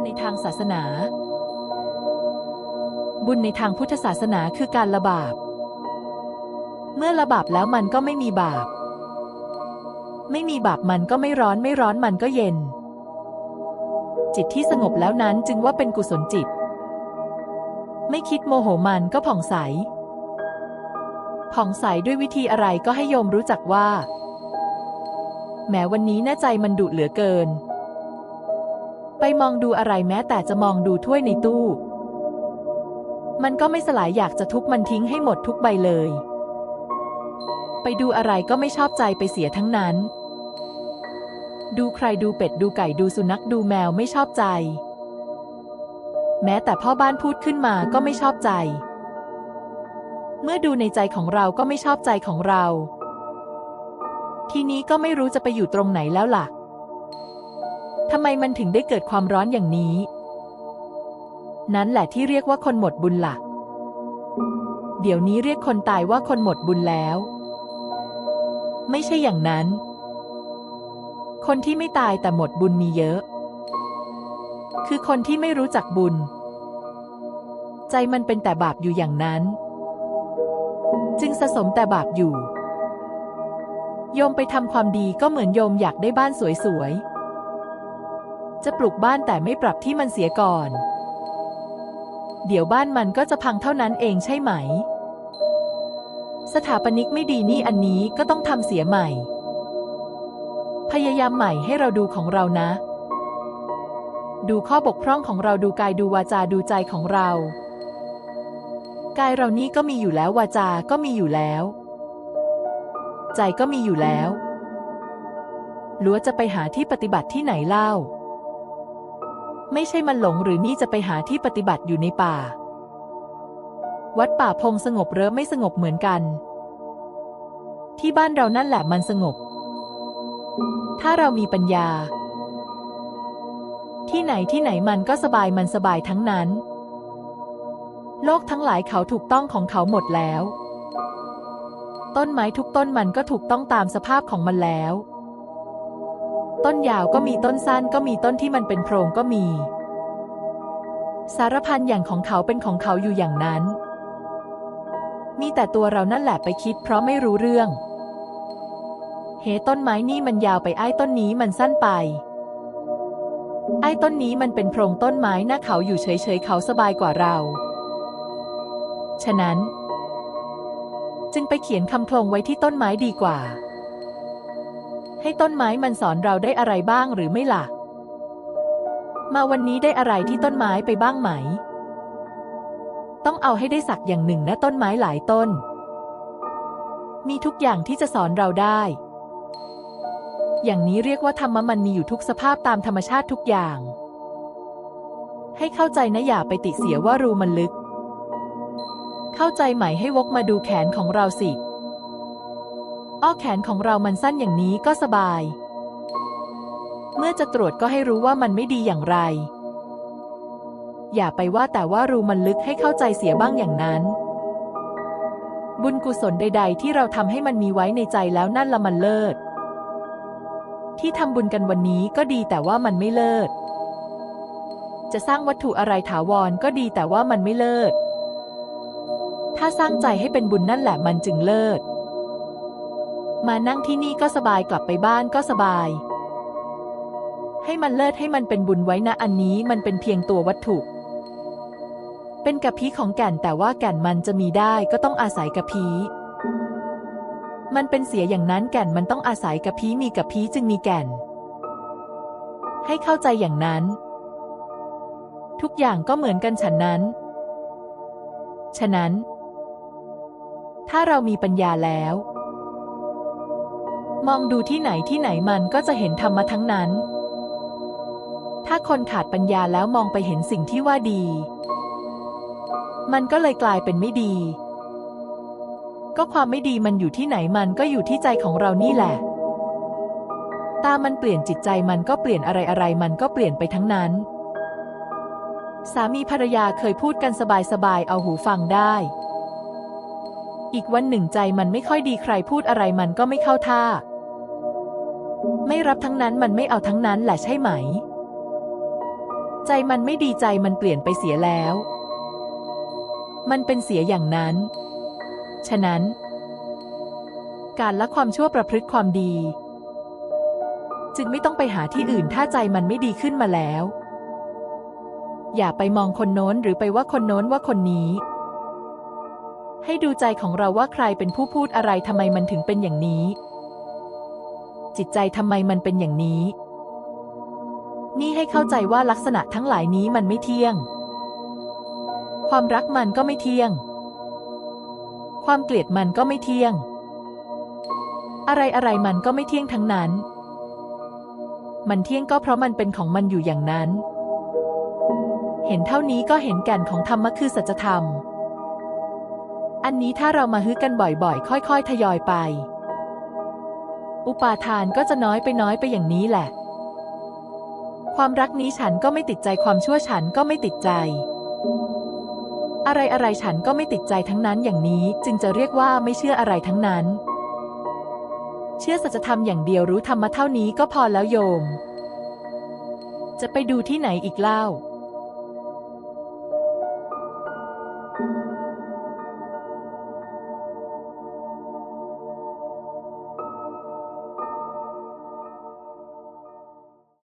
ญในทางศาสนา บุญในทางพุทธศาสนาคือการละบาป เมื่อละบาปแล้วมันก็ไม่มีบาป ไม่มีบาปมันก็ไม่ร้อนไม่ร้อนมันก็เย็น จิตที่สงบแล้วนั้นจึงว่าเป็นกุศลจิต ไม่คิดโมโหมันก็ผ่องใส ผ่องใสด้วยวิธีอะไรก็ให้โยมรู้จักว่า แม้วันนี้แน่ใจมันดุเหลือเกิน ไปมองดูอะไรแม้แต่จะมองดูถ้วยในตู้ มันก็ไม่สลายอยากจะทุบมันทิ้งให้หมดทุกใบเลย ไปดูอะไรก็ไม่ชอบใจไปเสียทั้งนั้น ดูใครดูเป็ดดูไก่ดูสุนัขดูแมวไม่ชอบใจ แม้แต่พ่อบ้านพูดขึ้นมาก็ไม่ชอบใจ เมื่อดูในใจของเราก็ไม่ชอบใจของเรา ทีนี้ก็ไม่รู้จะไปอยู่ตรงไหนแล้วล่ะ ทำไมมันถึงได้เกิดความร้อนอย่างนี้ นั้นแหละที่เรียกว่าคนหมดบุญละ่ะ เดี๋ยวนี้เรียกคนตายว่าคนหมดบุญแล้ว ไม่ใช่อย่างนั้น คนที่ไม่ตายแต่หมดบุญมีเยอะ คือคนที่ไม่รู้จักบุญ ใจมันเป็นแต่บาปอยู่อย่างนั้น จึงสะสมแต่บาปอยู่ โยมไปทำความดีก็เหมือนโยมอยากได้บ้านสวยๆ จะปลูกบ้านแต่ไม่ปรับที่มันเสียก่อน เดี๋ยวบ้านมันก็จะพังเท่านั้นเองใช่ไหม สถาปนิกไม่ดีนี่อันนี้ก็ต้องทำเสียใหม่ พยายามใหม่ให้เราดูของเรานะ ดูข้อบกพร่องของเราดูกายดูวาจาดูใจของเรา กายเรานี่ก็มีอยู่แล้ววาจาก็มีอยู่แล้ว ใจก็มีอยู่แล้วลัวจะไปหาที่ปฏิบัติที่ไหนเล่า ไม่ใช่มันหลงหรือนี่จะไปหาที่ปฏิบัติอยู่ในป่า วัดป่าพงสงบเริ่มไม่สงบเหมือนกัน ที่บ้านเรานั่นแหละมันสงบ ถ้าเรามีปัญญา ที่ไหนที่ไหนมันก็สบายมันสบายทั้งนั้น โลกทั้งหลายเขาถูกต้องของเขาหมดแล้ว ต้นไม้ทุกต้นมันก็ถูกต้องตามสภาพของมันแล้ว ต้นยาวก็มีต้นสั้นก็มีต้นที่มันเป็นโพรงก็มี สารพันอย่างของเขาเป็นของเขาอยู่อย่างนั้น มีแต่ตัวเรานั่นแหละไปคิดเพราะไม่รู้เรื่อง เฮต้นไม้นี่มันยาวไปไอ้ต้นนี้มันสั้นไป ไอ้ต้นนี้มันเป็นโพรงต้นไม้หน้าเขาอยู่เฉยๆเขาสบายกว่าเรา ฉะนั้น จึงไปเขียนคำโคลงไว้ที่ต้นไม้ดีกว่า ให้ต้นไม้มันสอนเราได้อะไรบ้างหรือไม่ล่ะ มาวันนี้ได้อะไรที่ต้นไม้ไปบ้างไหม ต้องเอาให้ได้สักอย่างหนึ่งนะต้นไม้หลายต้น มีทุกอย่างที่จะสอนเราได้ อย่างนี้เรียกว่าธรรมะมันมีอยู่ทุกสภาพตามธรรมชาติทุกอย่าง ให้เข้าใจนะอย่าไปติเสียว่ารูมันลึก เข้าใจไหมให้วกมาดูแขนของเราสิ อ้อแขนของเรามันสั้นอย่างนี้ก็สบาย เมื่อจะตรวจก็ให้รู้ว่ามันไม่ดีอย่างไร อย่าไปว่าแต่ว่ารูมันลึกให้เข้าใจเสียบ้างอย่างนั้น บุญกุศลใด ๆ ที่เราทำให้มันมีไว้ในใจแล้วนั่นละมันเลิศ ที่ทำบุญกันวันนี้ก็ดีแต่ว่ามันไม่เลิศ จะสร้างวัตถุอะไรถาวรก็ดีแต่ว่ามันไม่เลิศ ถ้าสร้างใจให้เป็นบุญนั่นแหละมันจึงเลิศ มานั่งที่นี่ก็สบายกลับไปบ้านก็สบาย ให้มันเลิศให้มันเป็นบุญไว้นะอันนี้มันเป็นเพียงตัววัตถุ เป็นกะพีของแก่นแต่ว่าแก่นมันจะมีได้ก็ต้องอาศัยกะพีมันเป็นเสียอย่างนั้นแก่นมันต้องอาศัยกะพีมีกะพีจึงมีแก่น ให้เข้าใจอย่างนั้น ทุกอย่างก็เหมือนกันฉันนั้น ฉะนั้น ถ้าเรามีปัญญาแล้ว มองดูที่ไหนที่ไหนมันก็จะเห็นธรรมะทั้งนั้น ถ้าคนขาดปัญญาแล้วมองไปเห็นสิ่งที่ว่าดี มันก็เลยกลายเป็นไม่ดี ก็ความไม่ดีมันอยู่ที่ไหนมันก็อยู่ที่ใจของเรานี่แหละ ตามันเปลี่ยนจิตใจมันก็เปลี่ยนอะไรอะไรมันก็เปลี่ยนไปทั้งนั้น สามีภรรยาเคยพูดกันสบายๆเอาหูฟังได้อีกวันหนึ่งใจมันไม่ค่อยดีใครพูดอะไรมันก็ไม่เข้าท่า ไม่รับทั้งนั้นมันไม่เอาทั้งนั้นแหละใช่ไหม ใจมันไม่ดีใจมันเปลี่ยนไปเสียแล้ว มันเป็นเสียอย่างนั้น ฉะนั้น การละความชั่วประพฤติความดี จึงไม่ต้องไปหาที่อื่นถ้าใจมันไม่ดีขึ้นมาแล้ว อย่าไปมองคนโน้นหรือไปว่าคนโน้นว่าคนนี้ ให้ดูใจของเราว่าใครเป็นผู้พูดอะไรทำไมมันถึงเป็นอย่างนี้ จิตใจทำไมมันเป็นอย่างนี้ นี่ให้เข้าใจว่าลักษณะทั้งหลายนี้มันไม่เที่ยง ความรักมันก็ไม่เที่ยง ความเกลียดมันก็ไม่เที่ยง อะไรอะไรมันก็ไม่เที่ยงทั้งนั้น มันเที่ยงก็เพราะมันเป็นของมันอยู่อย่างนั้น เห็นเท่านี้ก็เห็นแก่นของธรรมะคือสัจธรรมอันนี้ถ้าเรามาฮึกันบ่อยๆ ค่อย ๆ ทยอยไป อุปาทานก็จะน้อยไปน้อยไปอย่างนี้แหละ ความรักนี้ฉันก็ไม่ติดใจความชั่วฉันก็ไม่ติดใจ อะไรอะไรฉันก็ไม่ติดใจทั้งนั้นอย่างนี้จึงจะเรียกว่าไม่เชื่ออะไรทั้งนั้น เชื่อสัจธรรมอย่างเดียวรู้ธรรมะเท่านี้ก็พอแล้วโยม จะไปดูที่ไหนอีกเล่า